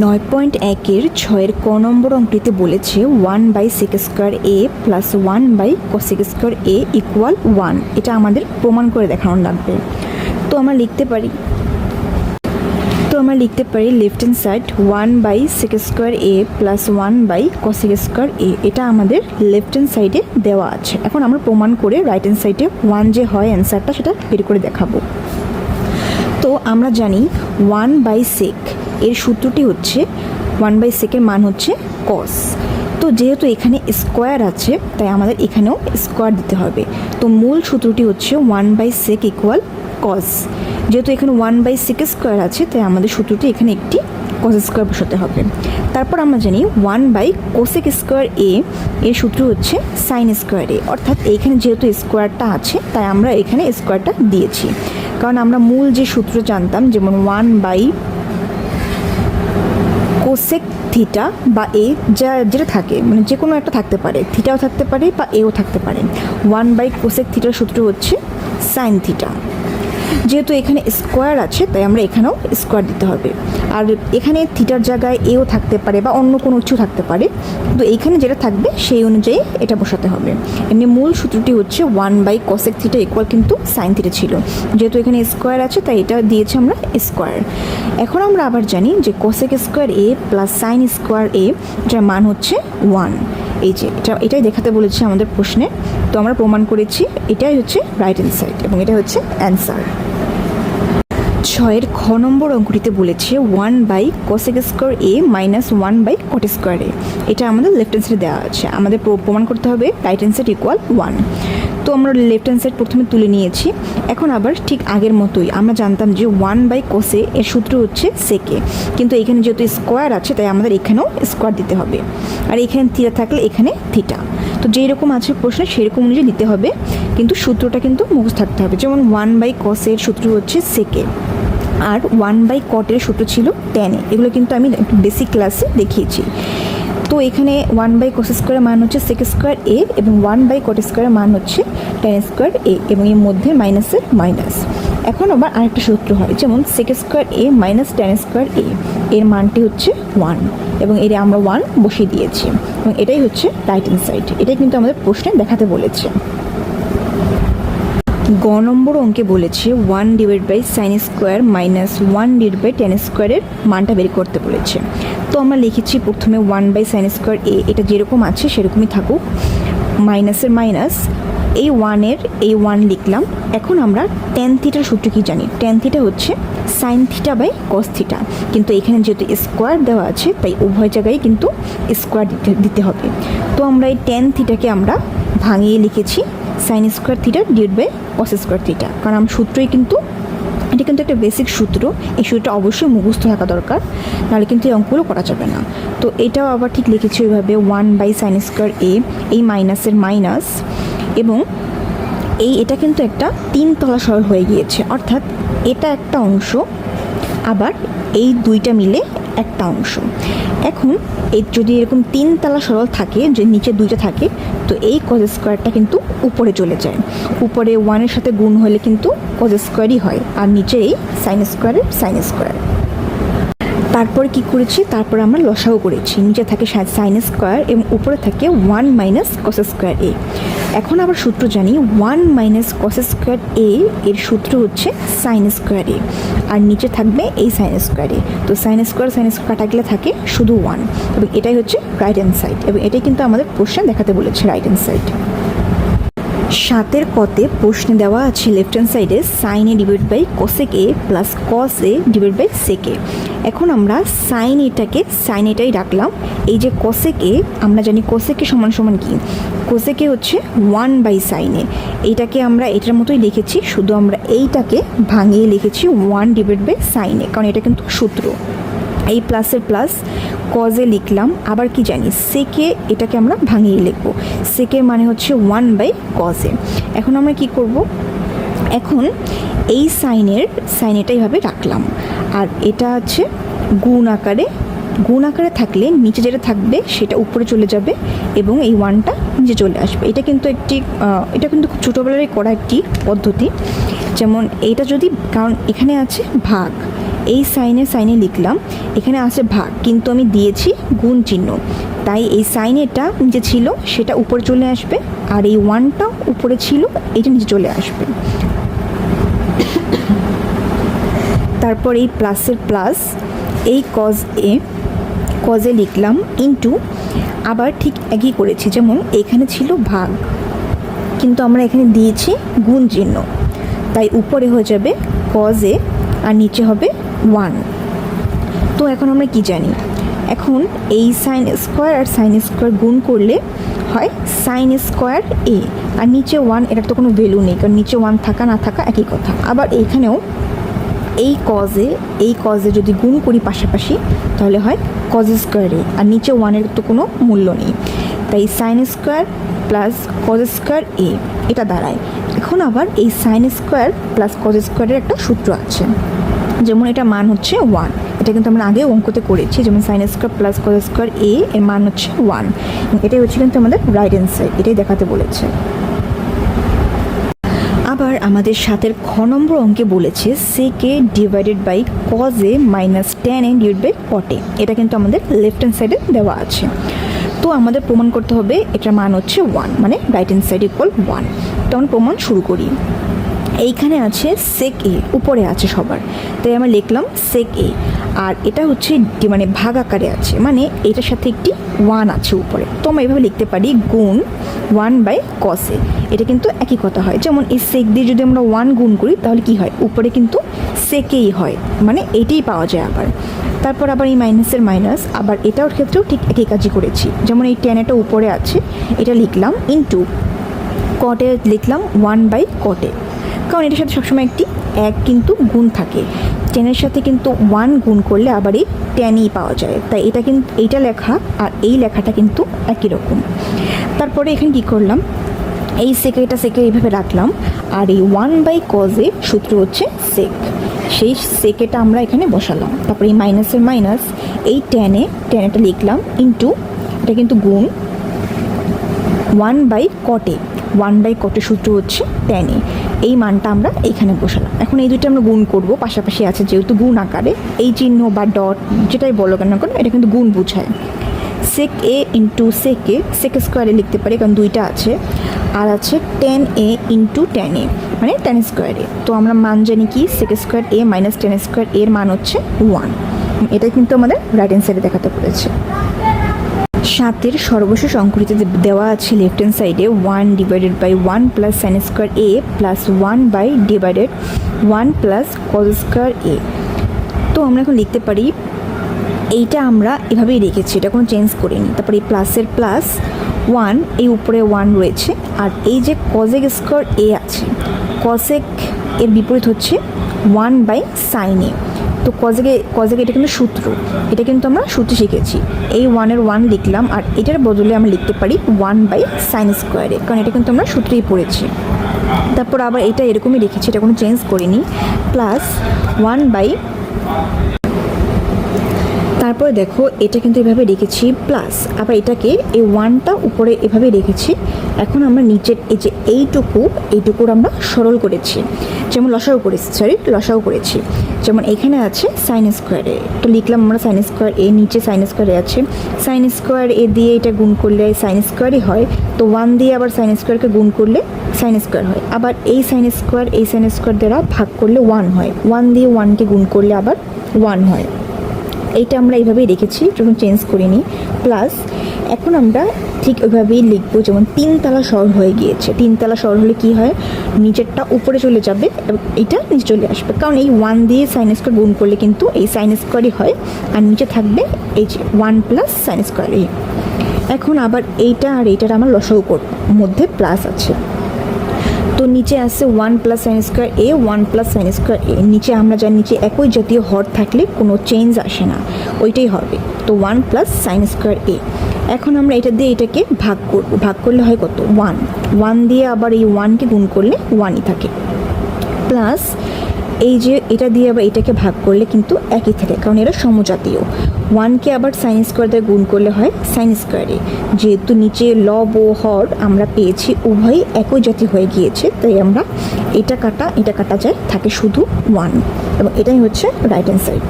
নয় পয়েন্ট একের ছয়ের ক নম্বর অঙ্কটিতে বলেছে one by sec square A plus one by cosec square A equal one এটা আমাদের প্রমাণ করে দেখানো লাগবে। তো আমরা লিখতে পারি। তো আমরা লিখতে পারি left hand side one by sec square A plus one by cosec square A এটা আমাদের লেফট হ্যান্ড সাইডে দেওয়া আছে। এখন আমরা প্রমাণ করে রাইট হ্যান্ড সাইডে ওয়ান যে হয় অ্যান্সারটা সেটা বের করে দেখাবো। তো আমরা জানি ওয়ান বাই সেক এর সূত্রটি হচ্ছে ওয়ান বাই সেকের মান হচ্ছে কস তো যেহেতু এখানে স্কোয়ার আছে, তাই আমাদের এখানেও স্কোয়ার দিতে হবে। তো মূল সূত্রটি হচ্ছে one by sec equal cos যেহেতু এখানে ওয়ান বাই সেক স্কোয়ার আছে, তাই আমাদের সূত্রটি এখানে একটি কস স্কোয়ার বসাতে হবে। তারপর আমরা জানি one by cosec square A এর সূত্র হচ্ছে সাইন স্কোয়ার এ অর্থাৎ এইখানে যেহেতু স্কোয়ারটা আছে, তাই আমরা এখানে স্কোয়ারটা দিয়েছি। কারণ আমরা মূল যে সূত্র জানতাম, যেমন ওয়ান বাই কোসেক থিটা বা এ যা যেটা থাকে মানে যে কোনো একটা থাকতে পারে। থিটাও থাকতে পারে বা এও থাকতে পারে। ওয়ান বাই কোসেক থিটার সূত্র হচ্ছে সাইন থিটা যেহেতু এখানে স্কোয়ার আছে, তাই আমরা এখানেও স্কোয়ার দিতে হবে। আর এখানে থিটার জায়গায় এও থাকতে পারে বা অন্য কোনো কিছু থাকতে পারে। তো এইখানে যেটা থাকবে সেই অনুযায়ী এটা বসাতে হবে। এমনি মূল সূত্রটি হচ্ছে one by cosec theta equal কিন্তু সাইন থিটা ছিল। যেহেতু এখানে স্কোয়ার আছে, তাই এটা দিয়েছি আমরা স্কোয়ার এখন আমরা আবার জানি যে cosec square A plus sine square A যার মান হচ্ছে ওয়ান এই যে, এটা, এটাই দেখাতে বলেছে আমাদের প্রশ্নে। তো আমরা প্রমাণ করেছি, এটাই হচ্ছে রাইট সাইড এবং এটা হচ্ছে অ্যান্সার ছয়ের খ নম্বর অঙ্কটিতে বলেছে one by cosec square A minus one by cot square A এটা আমাদের লেফট হ্যান্ড দেওয়া আছে। আমাদের প্র- প্রমাণ করতে হবে right hand side equal one তো আমরা লেফট হ্যান্ড সাইড প্রথমে তুলে নিয়েছি। এখন আবার ঠিক আগের মতোই আমরা জানতাম যে ওয়ান বাই কোসে এর সূত্র হচ্ছে সেকে কিন্তু এখানে যেহেতু স্কোয়ার আছে, তাই আমাদের এখানেও স্কোয়ার দিতে হবে। আর এখানে থিটা থাকলে এখানে থিটা তো যেই রকম আছে প্রশ্নে সেরকম অনুযায়ী দিতে হবে। কিন্তু সূত্রটা কিন্তু মুখস্থ থাকতে হবে। যেমন ওয়ান বাই কসের সূত্র হচ্ছে সেকে আর ওয়ান বাই কটের সূত্র ছিল টেনে এগুলো কিন্তু আমি একটু বেসিক ক্লাসে দেখিয়েছি। তো এখানে ওয়ান বাই কোস স্কোয়ারের মান হচ্ছে সেক স্কোয়ার এ এবং ওয়ান বাই কট স্কোয়ারের মান হচ্ছে টেন স্কোয়ার এ এবং এর মধ্যে মাইনাসের মাইনাস এখন আবার আরেকটা সূত্র হয়, যেমন sec square A minus tan square A এর মানটি হচ্ছে ওয়ান এবং এর আমরা ওয়ান বসিয়ে দিয়েছি। এবং এটাই হচ্ছে রাইট হ্যান্ড সাইড এটাই কিন্তু আমাদের প্রশ্নে দেখাতে বলেছে। গ নম্বর অঙ্কে বলেছে one divide by sine square minus one divide by tan স্কোয়ারের মানটা বের করতে বলেছে। তো আমরা লিখেছি প্রথমে one by sine square A এটা যেরকম আছে সেরকমই থাকুক। মাইনাসের মাইনাস এই ওয়ানের এই ওয়ান লিখলাম। এখন আমরা টেন থিটার সূত্র কি জানি? টেন থিটা হচ্ছে sine theta by cos theta কিন্তু এখানে যেহেতু স্কোয়ার দেওয়া আছে, তাই উভয় জায়গায় কিন্তু স্কোয়ার দিতে দিতে হবে। তো আমরা এই টেন থিটাকে আমরা ভাঙিয়ে লিখেছি। Sine square theta divide by cos square theta কারণ আমার সূত্রই কিন্তু, এটা কিন্তু একটা বেসিক সূত্র, এই সূত্রটা অবশ্যই মুখস্থ থাকা দরকার, নাহলে কিন্তু এই অঙ্কগুলো করা যাবে না। তো এটাও আবার ঠিক লিখেছি ওইভাবে one by sine square A এই মাইনাসের মাইনাস এবং এই এটা কিন্তু একটা তিনতলা সরল হয়ে গিয়েছে। অর্থাৎ এটা একটা অংশ, আবার এই দুইটা মিলে একটা অংশ। এখন এই যদি এরকম তিন তিনতলা সরল থাকে, যে নিচে দুইটা থাকে, তো এই কজ স্কোয়ারটা কিন্তু উপরে চলে যায়। উপরে ওয়ানের সাথে গুণ হলে কিন্তু কজ স্কোয়ারই হয়, আর নিচে এই সাইন স্কোয়ারের সাইন স্কোয়ার তারপর কি করেছি? তারপর আমরা লসাও করেছি। নিচে থাকে সাইন স্কোয়ার এবং উপরে থাকে one minus cos square A এখন আবার সূত্র জানি one minus cos square A এর সূত্র হচ্ছে সাইন স্কোয়ার এ আর নিচে থাকবে এই সাইন স্কোয়ার এ তো সাইন স্কোয়ার সাইন স্কোয়ার কাটা থাকে শুধু ওয়ান এবং এটাই হচ্ছে রাইট হ্যান্ড সাইড এবং এটাই কিন্তু আমাদের প্রশ্নে দেখাতে বলেছে রাইট হ্যান্ড সাইড সাতের কতে প্রশ্নে দেওয়া আছে লেফট হ্যান্ড সাইডে sine A divide by cosec A plus cos A divide by sec A এখন আমরা সাইন এটাকে সাইন এটাই রাখলাম। এই যে কোসেক এ আমরা জানি কোসেকে সমান সমান কি? কোসেকে হচ্ছে ওয়ান বাই সাইনে এইটাকে আমরা এটার মতোই লিখেছি, শুধু আমরা এইটাকে ভাঙিয়ে লিখেছি ওয়ান ডিভাইড বাই সাইনে কারণ এটা কিন্তু সূত্র। এই প্লাসের প্লাস কজে লিখলাম, আবার কি জানি সেকে এটাকে আমরা ভাঙিয়ে লিখব। সেকে মানে হচ্ছে ওয়ান বাই কজে এখন আমরা কি করব? এখন এই সাইনের সাইন এটা এইভাবে রাখলাম। আর এটা আছে গুণ আকারে গুণ আকারে থাকলে নিচে যেটা থাকবে সেটা উপরে চলে যাবে এবং এই ওয়ানটা নিচে চলে আসবে। এটা কিন্তু একটি এটা কিন্তু খুব ছোটোবেলায় করা একটি পদ্ধতি। যেমন এটা যদি, কারণ এখানে আছে ভাগ। এই সাইনে সাইনে লিখলাম, এখানে আছে ভাগ, কিন্তু আমি দিয়েছি গুণ চিহ্ন। তাই এই সাইনেটা নিচে ছিল, সেটা উপরে চলে আসবে, আর এই ওয়ানটা উপরে ছিল, এটা নিচে চলে আসবে। তারপর এই প্লাসের প্লাস, এই কজ এ কজে লিখলাম ইন্টু আবার ঠিক একই করেছি, যেমন এখানে ছিল ভাগ, কিন্তু আমরা এখানে দিয়েছি গুণ চিহ্ন। তাই উপরে হয়ে যাবে কজে আর নিচে হবে ওয়ান। তো এখন আমরা কি জানি? এখন এই সাইন স্কোয়ার আর সাইন স্কোয়ার গুণ করলে হয় সাইন স্কোয়ার এ। আর নিচে ওয়ান, এটার তো কোনো ভ্যালু নেই, কারণ নিচে ওয়ান থাকা, না থাকা একই কথা। আবার এইখানেও এই কজে এই কজে যদি গুণ করি পাশাপাশি, তাহলে হয় কজ স্কোয়ারে আর নিচে ওয়ানের তো কোনো মূল্য নেই। তাই sine square plus cos square A, এটা দাঁড়ায়। এখন আবার এই সাইন স্কোয়ার প্লাস কজ স্কোয়ারের একটা সূত্র আছে। যেমন এটা মান হচ্ছে ওয়ান এটা কিন্তু আমরা আগে অঙ্কতে করেছি, যেমন sine square plus cos square A এর মান হচ্ছে ওয়ান এটাই হচ্ছে কিন্তু আমাদের রাইট অ্যান্সার এটাই দেখাতে বলেছে। আবার আমাদের সাথের খ নম্বর অঙ্কে বলেছে sec A divided by cos A minus tan A divide by cot A এটা কিন্তু আমাদের লেফট হ্যান্ড সাইডে দেওয়া আছে। তো আমাদের প্রমাণ করতে হবে, এটার মান হচ্ছে ওয়ান মানে right hand side equal one তখন প্রমাণ শুরু করি। এইখানে আছে সেক এ উপরে আছে সবার। তাই আমরা লিখলাম সেক এ আর এটা হচ্ছে মানে ভাগ আকারে আছে মানে এটার সাথে একটি ওয়ান আছে উপরে। তো আমরা এভাবে লিখতে পারি গুণ ওয়ান বাই কসে এটা কিন্তু একই কথা হয়। যেমন এই সেক দিয়ে যদি আমরা ওয়ান গুণ করি, তাহলে কি হয়? উপরে কিন্তু সেকেই হয়। মানে এটাই পাওয়া যায় আবার। তারপর আবার এই মাইনাসের মাইনাস আবার এটার ক্ষেত্রেও ঠিক একই কাজই করেছি। যেমন এই টেন এটা উপরে আছে। এটা লিখলাম ইন্টু কটে লিখলাম ওয়ান বাই কটে কারণ এটার সাথে সবসময় একটি এক কিন্তু গুণ থাকে। টেনের সাথে কিন্তু ওয়ান গুণ করলে আবার এই টেনই পাওয়া যায়। তাই এটা কিন্তু এইটা লেখা আর এই লেখাটা কিন্তু একই রকম। তারপরে এখানে কী করলাম? এই সেকে এটা সেকে এইভাবে রাখলাম আর এই ওয়ান বাই কজে সূত্র হচ্ছে সেক সেই সেকেটা আমরা এখানে বসালাম। তারপরে এই মাইনাসের মাইনাস এই টেনে টেনেটা লিখলাম ইন্টু এটা কিন্তু গুণ one by cot A one by cot A সূত্র হচ্ছে টেন এ। এই মানটা আমরা এইখানে বসালাম। এখন এই দুটো আমরা গুণ করব, পাশাপাশি আছে যেহেতু গুণ আকারে, এই চিহ্ন বা ডট যেটাই বলো কেন কেন, এটা কিন্তু গুণ বোঝায়। সেক এ ইন্টু সেক এ সেক স্কোয়ারে লিখতে পারি, কারণ দুইটা আছে। আর আছে tan A into tan A মানে টেন স্কোয়ারে তো আমরা মান জানি কি? Sec square A minus tan square এর মান হচ্ছে ওয়ান এটা কিন্তু আমাদের রাইট হ্যান্ড সাইডে দেখাতে পেরেছে সাতের সর্বশেষ অঙ্কটিতে দেওয়া আছে লেফট হ্যান্ড সাইডে one divided by one plus sine square A plus one by divided one plus cos square A তো আমরা এখন লিখতে পারি, এইটা আমরা এভাবেই রেখেছি, এটা কোনো চেঞ্জ করিনি। তারপরে এই প্লাসের প্লাস ওয়ান এই উপরে ওয়ান রয়েছে, আর এই যে কজেক স্কোয়ার এ আছে কজেক এর বিপরীত হচ্ছে ওয়ান বাই সাইন এ। তো কজেকে কজেক এটা কিন্তু সূত্র। এটা কিন্তু আমরা সূত্র শিখেছি। এই ওয়ানের ওয়ান লিখলাম, আর এটার বদলে আমরা লিখতে পারি ওয়ান বাই সাইন স্কোয়ারে কারণ এটা কিন্তু আমরা সূত্রেই পড়েছি। তারপর আবার এটা এরকমই রেখেছি এটা কোনো চেঞ্জ করিনি। প্লাস ওয়ান বাই তারপরে দেখো, এটা কিন্তু এভাবে রেখেছি প্লাস আবার এটাকে এই ওয়ানটা উপরে এভাবে রেখেছি। এখন আমরা নিচের এই যে এইটুকু, এইটুকুর আমরা সরল করেছি। যেমন লসাও করেছি সরি লসাও করেছি। যেমন এখানে আছে সাইন স্কোয়ারে তো লিখলাম আমরা সাইন স্কোয়ার এ, নিচে সাইন স্কোয়ারে আছে। সাইন স্কোয়ার এ দিয়ে এটা গুণ করলে সাইন স্কোয়ারই হয়। তো ওয়ান দিয়ে আবার সাইন স্কোয়ারকে গুণ করলে সাইন স্কোয়ার হয়। আবার এই সাইন স্কোয়ার এই সাইন স্কোয়ার দ্বারা ভাগ করলে ওয়ান হয়। ওয়ান দিয়ে ওয়ানকে গুণ করলে আবার ওয়ান হয়। এইটা আমরা এইভাবেই রেখেছি, যখন চেঞ্জ করিনি। প্লাস এখন আমরা ঠিক ওইভাবেই লিখব, যেমন তিনতলা শহর হয়ে গিয়েছে। তিনতলা শহর হলে কি হয়? নিচেরটা উপরে চলে যাবে এইটা নিচে চলে আসবে। কারণ এই ওয়ান দিয়ে সাইন স্কোয়ার গুণ করলে কিন্তু এই সাইন স্কোয়ারই হয়, আর নিচে থাকবে এই যে ওয়ান প্লাস সাইন স্কোয়ারই এখন আবার এইটা আর এইটার আমার করব মধ্যে প্লাস আছে। তো নিচে আছে one plus sine square A one plus sine square A নিচে আমরা যার নিচে একই জাতীয় হর থাকলে কোনো চেঞ্জ আসে না। ওইটাই হবে। তো one plus sine square A এখন আমরা এটা দিয়ে এটাকে ভাগ করব। ভাগ করলে হয় কত? ওয়ান ওয়ান দিয়ে আবার এই ওয়ানকে গুণ করলে ওয়ানই থাকে। প্লাস এই যে এটা দিয়ে আবার এটাকে ভাগ করলে কিন্তু একই থাকে, কারণ এরা সমজাতীয়। ওয়ানকে আবার সাইন স্কোয়ার দিয়ে গুণ করলে হয় সাইন স্কোয়ারে যেহেতু নিচে লব ও হর আমরা পেয়েছি, উভয়ই একই জাতি হয়ে গিয়েছে, তাই আমরা এটা কাটা এটা কাটা যায়, থাকে শুধু ওয়ান এবং এটাই হচ্ছে রাইট হ্যান্ড সাইড